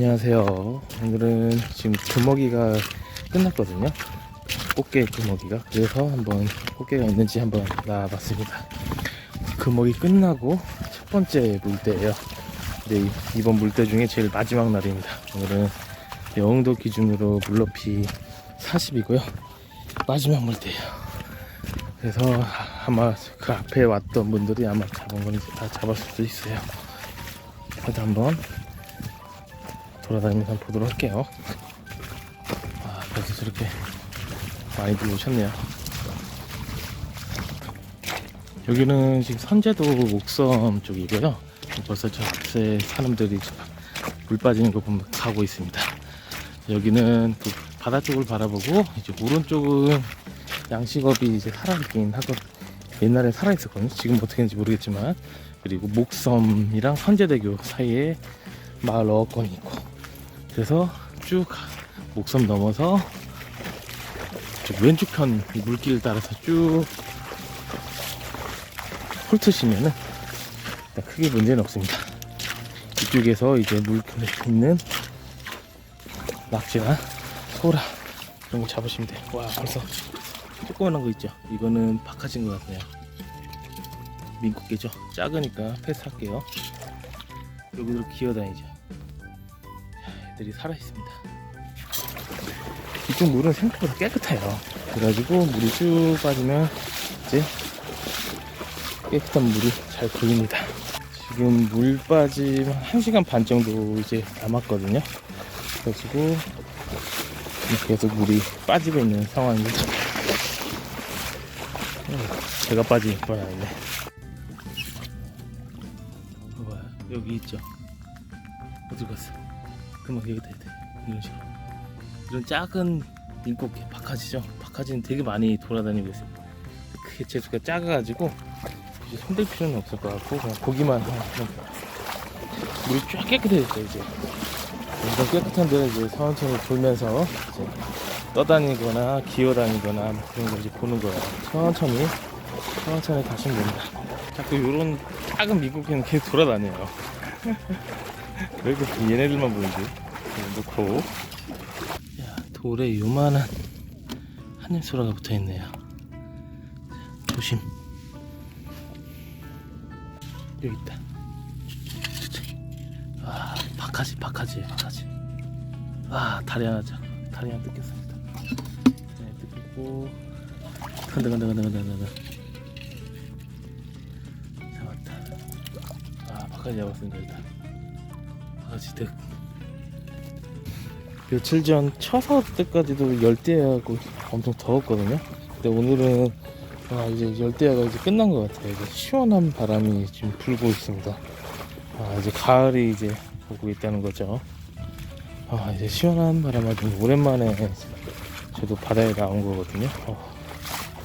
안녕하세요. 오늘은 지금 금어기가 끝났거든요. 꽃게 금어기가. 그래서 한번 꽃게가 있는지 한번 나와봤습니다. 금어기 끝나고 첫 번째 물때예요. 근데 이- 이번 물때 중에 제일 마지막 날입니다. 오늘은 영도 기준으로 물높이 40이고요. 마지막 물때예요. 그래서 아마 그 앞에 왔던 분들이 아마 잡은 건지 다 잡았을 수도 있어요. 일단 한번 돌아다니면서 한번 보도록 할게요. 아, 벌써 저렇게 많이들 오셨네요. 여기는 지금 선제도 목섬 쪽이고요. 벌써 저 앞에 사람들이 물 빠지는 거 보면 가고 있습니다. 여기는 그 바다 쪽을 바라보고 이제 오른쪽은 양식업이 이제 살아있긴 하고 옛날에 살아있었거든요. 지금 어떻게 되는지 모르겠지만 그리고 목섬이랑 선제대교 사이에 마을 어권이 있고 그래서 쭉 목섬 넘어서 저 왼쪽 편이 물길 따라서 쭉 훑으시면은 크게 문제는 없습니다. 이쪽에서 이제 물길에 있는 낙지나 소라 이런 거 잡으시면 돼요. 와 벌써 조그만한 거 있죠? 이거는 박하진 것 같네요. 민국게죠? 작으니까 패스할게요. 여기로 기어다니죠. 자, 애들이 살아있습니다. 이쪽 물은 생각보다 깨끗해요. 그래가지고 물이 쭉 빠지면 이제 깨끗한 물이 잘 보입니다. 지금 물 빠짐 1시간 반 정도 이제 남았거든요. 그래가지고 계속 물이 빠지고 있는 상황입니다. 음, 제가 빠질. 봐봐요. 여기 있죠. 어디 갔어? 그만 여기다 돼. 이런 식으로. 이런 작은 민꽃게 박하지죠. 박하지는 되게 많이 돌아다니고 있어요. 그게 재수가 작아가지고 이제 손댈 필요는 없을 것 같고 그냥 보기만 하면. 물이 쫙 깨끗해졌죠 이제. 엄청 깨끗한 데를 이제 천천히 돌면서 이제 떠다니거나 기어다니거나 뭐 그런 거 이제 보는 거예요. 천천히 천천히 가시면 됩니다. 자꾸 이런 작은 미국에는 계속 돌아다녀요. 왜 이렇게 얘네들만 보이지? 놓고 야 돌에 요만한 한입소라가 붙어있네요. 조심. 여기 있다. 아 박하지 박하지 박하지. 아 다리 하나 잡 다리 하나 뜯겼습니다. 네 뜯겼고 간다 간다 간다 간다 간다. 잡았다. 아 박하지 잡았습니다 일단. 박하지 득. 며칠 전 처서 때까지도 열대야고 엄청 더웠거든요. 근데 오늘은 아 이제 열대야가 이제 끝난 것 같아요. 이제 시원한 바람이 지금 불고 있습니다. 아 이제 가을이 이제 오고 있다는 거죠. 아 이제 시원한 바람을 좀 오랜만에 저도 바다에 나온 거거든요. 어,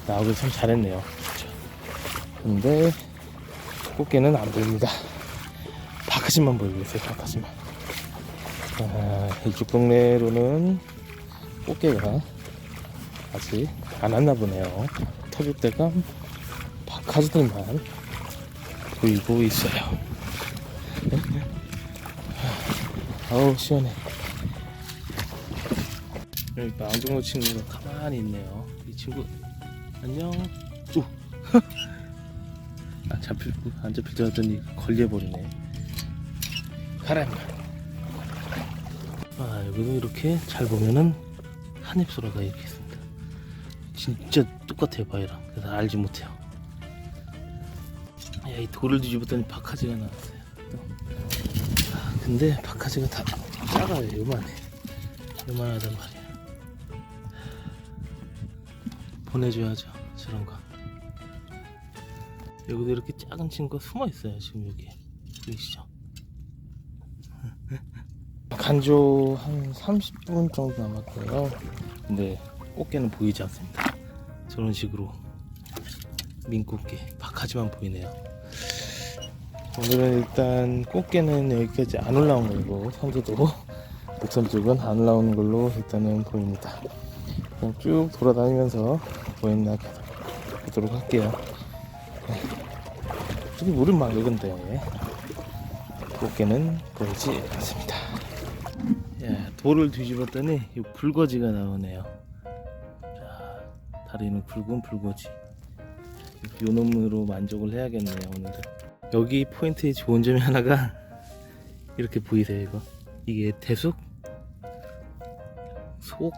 나오길 참 잘했네요. 진짜. 근데 꽃게는 안 보입니다. 바카지만 보이고 있어요. 바카지만. 아, 이쪽 동네로는 꽃게가 아직 안 왔나 보네요. 터질 때가 박하지들만 보이고 있어요. 아우 시원해. 여기 또 앙종로 친구가 가만히 있네요. 이 친구 안녕. 오. 아 잡힐 안 잡힐 줄 알았더니 걸려버리네. 가라 임마. 아 여기도 이렇게 잘 보면은 한입소라가 이렇게 있습니다. 진짜 똑같아요 바위랑. 그래서 알지 못해요. 야 이 돌을 뒤집었더니 박하지가 나왔어요. 또. 아 근데 박하지가 다 작아요 요만해. 요만하단 말이야. 보내줘야죠 저런 거. 여기도 이렇게 작은 친구가 숨어 있어요 지금 여기 보이시죠? 간조 한 30분 정도 남았고요. 근데 꽃게는 보이지 않습니다. 저런 식으로 민꽃게 박하지만 보이네요. 오늘은 일단 꽃게는 여기까지 안 올라온 걸로 선제도 목섬 쪽은 안 올라오는 걸로 일단은 보입니다. 그냥 쭉 돌아다니면서 계속 보도록 할게요. 네. 저기 물은 맑은데 꽃게는 보이지 않습니다. 돌을 뒤집었더니 이 불거지가 나오네요. 자, 다리는 굵은 불거지. 요 놈으로 만족을 해야겠네요 오늘은. 여기 포인트의 좋은 점이 하나가 이렇게 보이세요 이거? 이게 대숙 속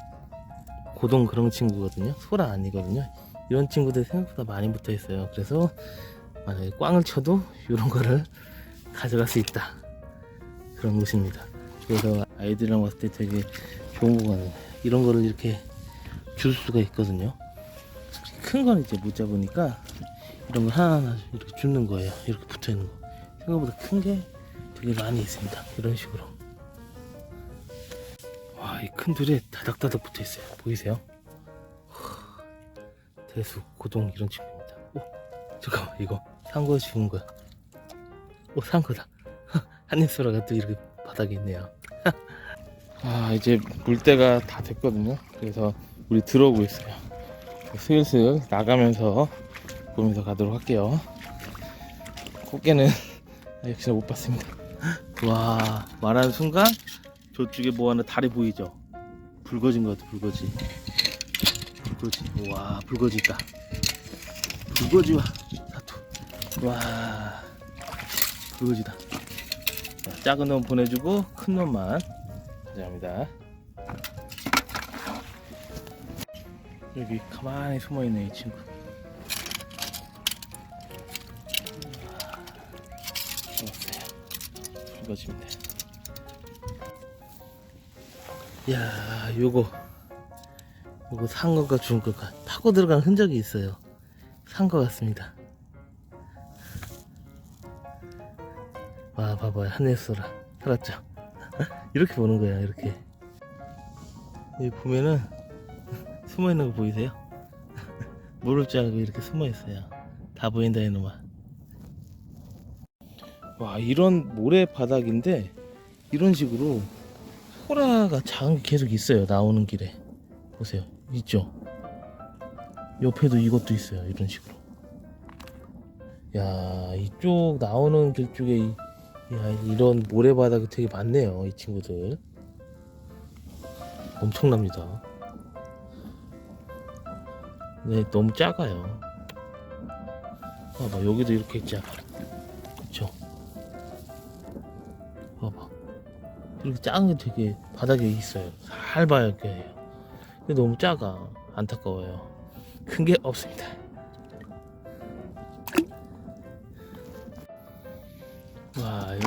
고동 그런 친구거든요. 소라 아니거든요. 이런 친구들 생각보다 많이 붙어 있어요. 그래서 만약에 꽝을 쳐도 이런 거를 가져갈 수 있다. 그런 곳입니다. 그래서 아이들이랑 왔을 때 되게 좋은 거 같아요. 이런 거를 이렇게 줄 수가 있거든요. 큰 건 이제 못 잡으니까 이런 거 하나하나 이렇게 줍는 거예요. 이렇게 붙어 있는 거. 생각보다 큰 게 되게 많이 있습니다. 이런 식으로. 와, 이큰 들에 다닥다닥 붙어 있어요. 보이세요? 대수, 고동 이런 친구입니다. 오, 잠깐만 이거 산거 죽은 거야. 오, 산 거다. 한입소라가 또 이렇게 바닥에 있네요. 아, 이제 물때가 다 됐거든요. 그래서 우리 들어오고 있어요. 슬슬 나가면서 보면서 가도록 할게요. 꽃게는 역시나 못 봤습니다. 와, 말하는 순간 저쪽에 뭐 하나 다리 보이죠? 붉어진 것 같아, 붉어지. 붉어지. 와, 붉어지 있다. 붉어지와 사투. 와, 붉어지다. 자, 작은 놈 보내주고 큰 놈만 가져갑니다. 여기 가만히 숨어있네 이 친구. 죽었어요. 붉어집니다. 야, 요거 요거 산 거가 죽은 거가 파고 들어간 흔적이 있어요. 산거 같습니다. 와, 봐봐요. 하늘 쏘라. 살았죠? 이렇게 보는 거야, 이렇게. 여기 보면은 숨어 있는 거 보이세요? 모를 줄 알고 이렇게 숨어 있어요. 다 보인다 이놈아. 와, 이런 모래 바닥인데 이런 식으로 소라가 작은 게 계속 있어요. 나오는 길에. 보세요. 있죠? 옆에도 이것도 있어요. 이런 식으로. 야, 이쪽 나오는 길 쪽에 이, 야, 이런 모래바닥이 되게 많네요. 이 친구들. 엄청납니다. 네, 너무 작아요. 봐봐, 여기도 이렇게 있잖아. 그쵸? 봐봐. 이렇게 작은 게 되게 바닥에 있어요. 살바하게 해요. 근데 너무 작아. 안타까워요. 큰 게 없습니다.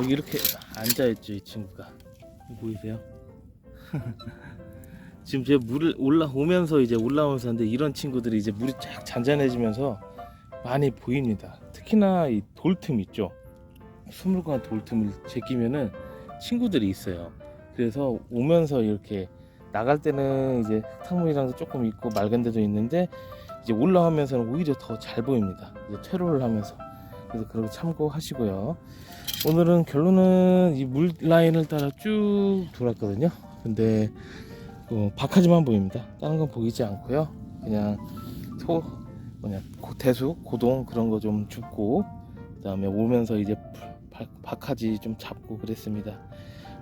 여기 이렇게 앉아있죠, 이 친구가. 보이세요? 지금 제 물을 올라오면서 이제 올라오면서 하는데 이런 친구들이 이제 물이 쫙 잔잔해지면서 많이 보입니다. 특히나 이 돌틈 있죠. 수물과 돌틈을 제끼면은 친구들이 있어요. 그래서 오면서 이렇게 나갈 때는 이제 흙탕물이랑도 조금 있고 맑은 데도 있는데 이제 올라오면서는 오히려 더 잘 보입니다. 이제 퇴로를 하면서 그래서 그렇게 참고하시고요. 오늘은 결론은 이 물 라인을 따라 쭉 돌았거든요. 근데 어, 박하지만 보입니다. 다른 건 보이지 않고요. 그냥 소 뭐냐 고- 대수 고동 그런 거 좀 줍고 그다음에 오면서 이제 박- 박하지 좀 잡고 그랬습니다.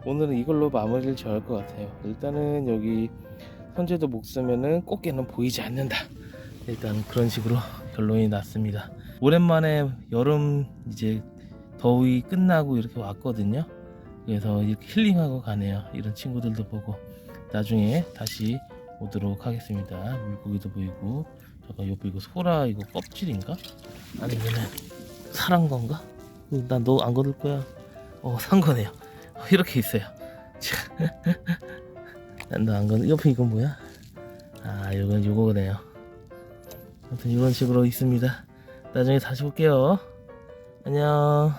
오늘은 이걸로 마무리를 지을 것 같아요. 일단은 여기 현재도 목 쓰면은 꽃게는 보이지 않는다. 일단 그런 식으로 결론이 났습니다. 오랜만에 여름 이제 더위 끝나고 이렇게 왔거든요. 그래서 이렇게 힐링하고 가네요. 이런 친구들도 보고 나중에 다시 오도록 하겠습니다. 물고기도 보이고 잠깐 옆에 이거 소라 이거 껍질인가? 아니면은 사란 건가? 난 너 안 거둘 거야. 어, 산 거네요. 어, 이렇게 있어요. 난 너 안 거는 옆에 이건 뭐야? 아, 이건 요거네요. 아무튼 이런 식으로 있습니다. 나중에 다시 올게요. 안녕.